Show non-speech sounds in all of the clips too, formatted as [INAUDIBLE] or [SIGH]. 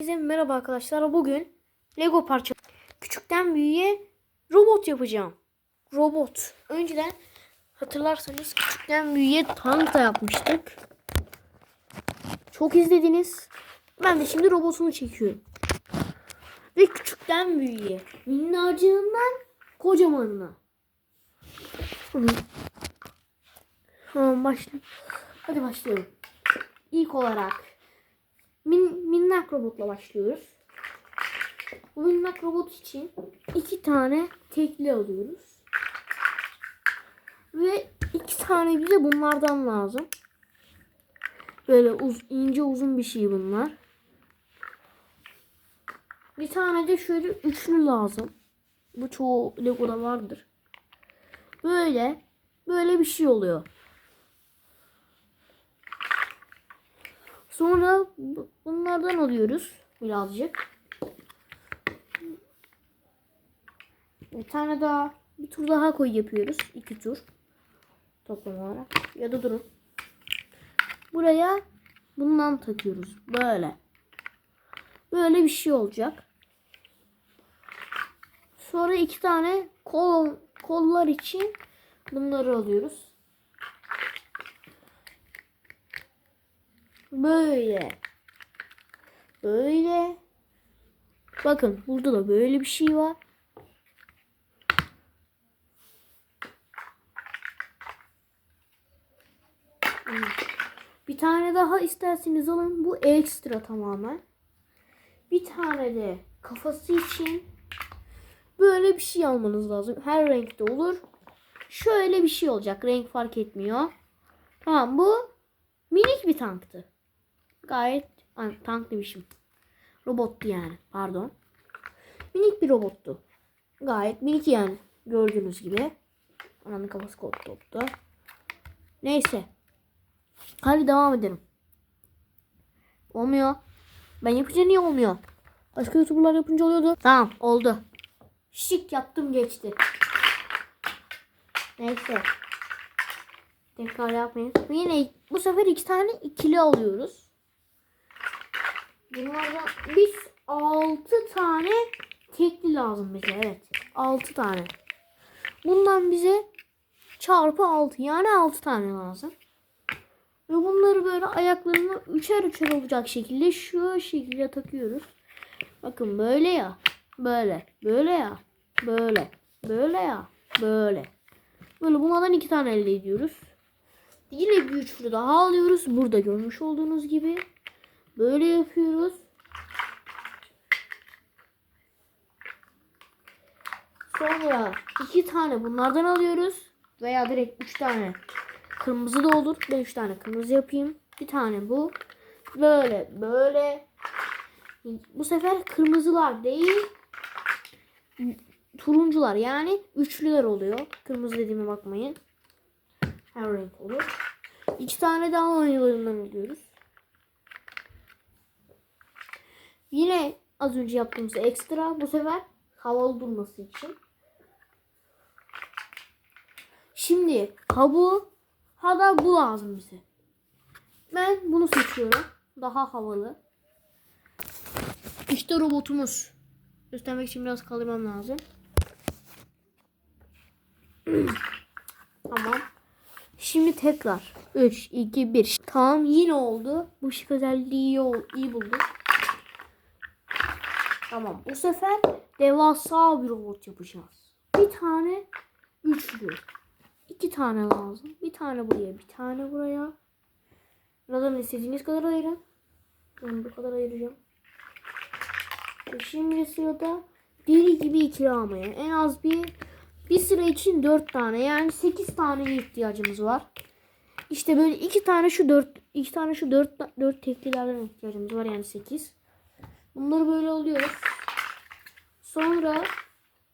Herkese merhaba arkadaşlar. Bugün Lego parça küçükten büyüğe robot yapacağım. Robot. Önceden hatırlarsanız küçükten büyüğe tank da yapmıştık. Çok izlediniz. Ben de şimdi robotunu çekiyorum. Ve küçükten büyüğe. Minnacığından kocamanına. Tamam başlayalım. Hadi başlayalım. İlk olarak min, minnak robotla başlıyoruz. Bu minnak robot için iki tane tekli alıyoruz. Ve iki tane bize bunlardan lazım. Böyle uz, ince uzun bir şey bunlar. Bir tane de şöyle üçlü lazım. Bu çoğu Lego'da vardır. Böyle böyle bir şey oluyor. Sonra bu- bunlardan alıyoruz birazcık. Bir tane daha, bir tur daha koy yapıyoruz. iki tur. Toplam olarak. Ya da durun. Buraya bundan takıyoruz. Böyle. Böyle bir şey olacak. Sonra iki tane kol kollar için bunları alıyoruz. Böyle. Böyle. Bakın burada da böyle bir şey var. Bir tane daha isterseniz alın. Bu ekstra tamamen. Bir tane de kafası için böyle bir şey almanız lazım. Her renkte olur. Şöyle bir şey olacak. Renk fark etmiyor. Tamam bu minik bir tanktı. Gayet ay, tank demişim. Robottu yani. Pardon. Minik bir robottu. Gayet minik yani. Gördüğünüz gibi. Ananın kafası kop toptu. Neyse. Hadi devam edelim. Olmuyor. Ben yapınca niye olmuyor? Başka youtuberlar yapınca oluyordu. Tamam oldu. Şık yaptım geçti. Neyse. Tekrar yapmayın. Yine bu sefer iki tane ikili alıyoruz. Bunlardan biz altı tane tekli lazım bize. Evet. Altı tane. Bundan bize çarpı altı yani altı tane lazım. Ve bunları böyle ayaklarını üçer üçer olacak şekilde şu şekilde takıyoruz. Bakın böyle ya. Böyle. Böyle ya. Böyle. Böyle ya. Böyle. Böyle bunlardan iki tane elde ediyoruz. Yine bir üçlü daha alıyoruz. Burada görmüş olduğunuz gibi. Böyle yapıyoruz. Sonra iki tane bunlardan alıyoruz. Veya direkt üç tane kırmızı da olur. Ben üç tane kırmızı yapayım. Bir tane bu. Böyle böyle. Bu sefer kırmızılar değil. Turuncular yani üçlüler oluyor. Kırmızı dediğime bakmayın. Her renk olur. İki tane daha oyunlarından alıyoruz. Yine az önce yaptığımız ekstra bu sefer havalı durması için. Şimdi ha bu ha da bu lazım bize. Ben bunu seçiyorum. Daha havalı. İşte robotumuz. Göstermek için biraz kaldırmam lazım. [CLEARS THROAT] tamam. Şimdi tekrar 3, 2, 1. Tamam yine oldu. Bu şık özelliği iyi, iyi bulduk. Tamam bu sefer devasa bir robot yapacağız. Bir tane üçlü. iki tane lazım. Bir tane buraya, bir tane buraya. Buradan istediğiniz kadar ayırın. Ben bu kadar ayıracağım. Ve Şimdi sırada deli gibi ikili almaya. En az bir bir sıra için dört tane yani sekiz tane ihtiyacımız var. İşte böyle iki tane şu dört iki tane şu dört dört teklilerden ihtiyacımız var yani sekiz. Bunları böyle alıyoruz. Sonra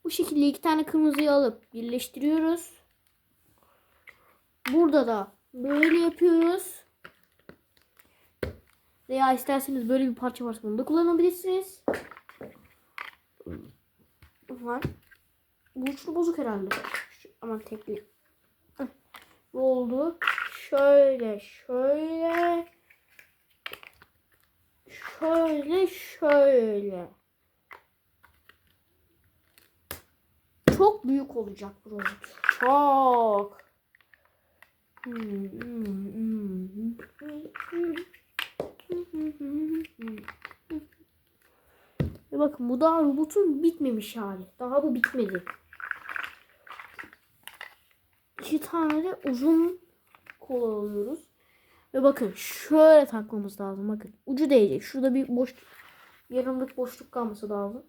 bu şekilde iki tane kırmızıyı alıp birleştiriyoruz. Burada da böyle yapıyoruz. Veya isterseniz böyle bir parça varsa bunu da kullanabilirsiniz. Var. Bu uçlu bozuk herhalde. Şu, aman tekli. Bu oldu. Şöyle şöyle. şöyle şöyle. Çok büyük olacak bu robot. Çok. Ve bakın bu daha robotun bitmemiş hali. Daha bu bitmedi. İki tane de uzun kola alıyoruz. Ve bakın şöyle takmamız lazım. Bakın ucu değecek. Şurada bir boş yarımlık boşluk kalması lazım.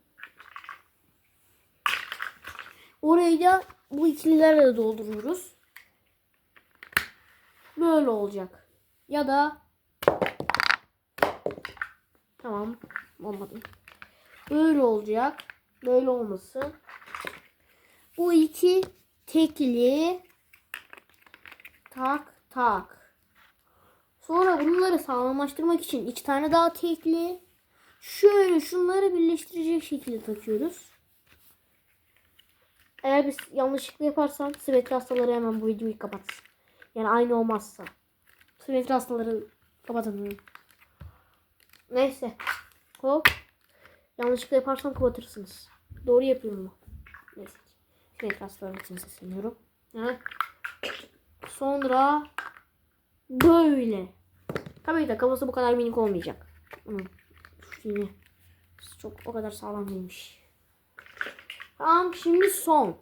Orayı da bu ikililerle dolduruyoruz. Böyle olacak. Ya da tamam olmadı. Böyle olacak. Böyle olmasın. Bu iki tekli tak tak. Sonra bunları sağlamlaştırmak için iki tane daha tekli. Şöyle şunları birleştirecek şekilde takıyoruz. Eğer biz yanlışlıkla yaparsam simetri hastaları hemen bu videoyu kapatsın. Yani aynı olmazsa. Simetri hastaları kapatın. Neyse. Hop. Yanlışlıkla yaparsam kapatırsınız. Doğru yapıyorum mu? Neyse. Simetri hastaları için sesleniyorum. Sonra böyle. Tabii de kafası bu kadar minik olmayacak. Bunun yine çok o kadar sağlam değilmiş. Tamam şimdi son.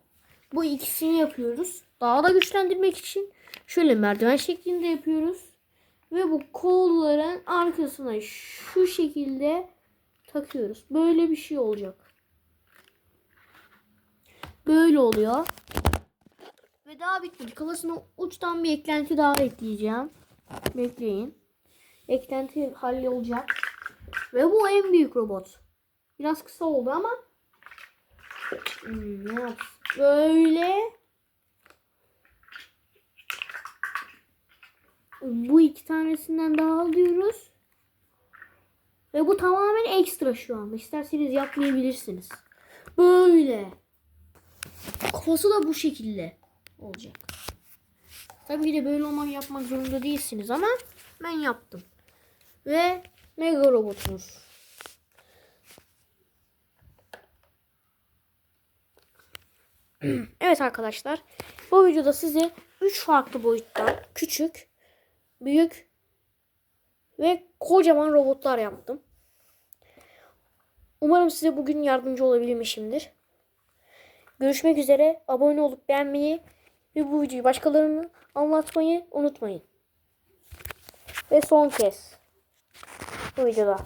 Bu ikisini yapıyoruz. Daha da güçlendirmek için şöyle merdiven şeklinde yapıyoruz. Ve bu kolların arkasına şu şekilde takıyoruz. Böyle bir şey olacak. Böyle oluyor. Ve daha bitmedi. Kafasına uçtan bir eklenti daha ekleyeceğim. Bekleyin. Eklenti hallolacak. Ve bu en büyük robot. Biraz kısa oldu ama yap- Böyle bu iki tanesinden daha alıyoruz. Ve bu tamamen ekstra şu an. İsterseniz yapmayabilirsiniz. Böyle. Kafası da bu şekilde olacak. Tabii ki de böyle olmak yapmak zorunda değilsiniz ama ben yaptım. Ve mega robotumuz. [CLEARS THROAT] Evet arkadaşlar. Bu videoda size 3 farklı boyuttan küçük, büyük ve kocaman robotlar yaptım. Umarım size bugün yardımcı olabilmişimdir. Görüşmek üzere. Abone olup beğenmeyi ve bu videoyu başkalarına anlatmayı unutmayın. Ve son kez bu videoda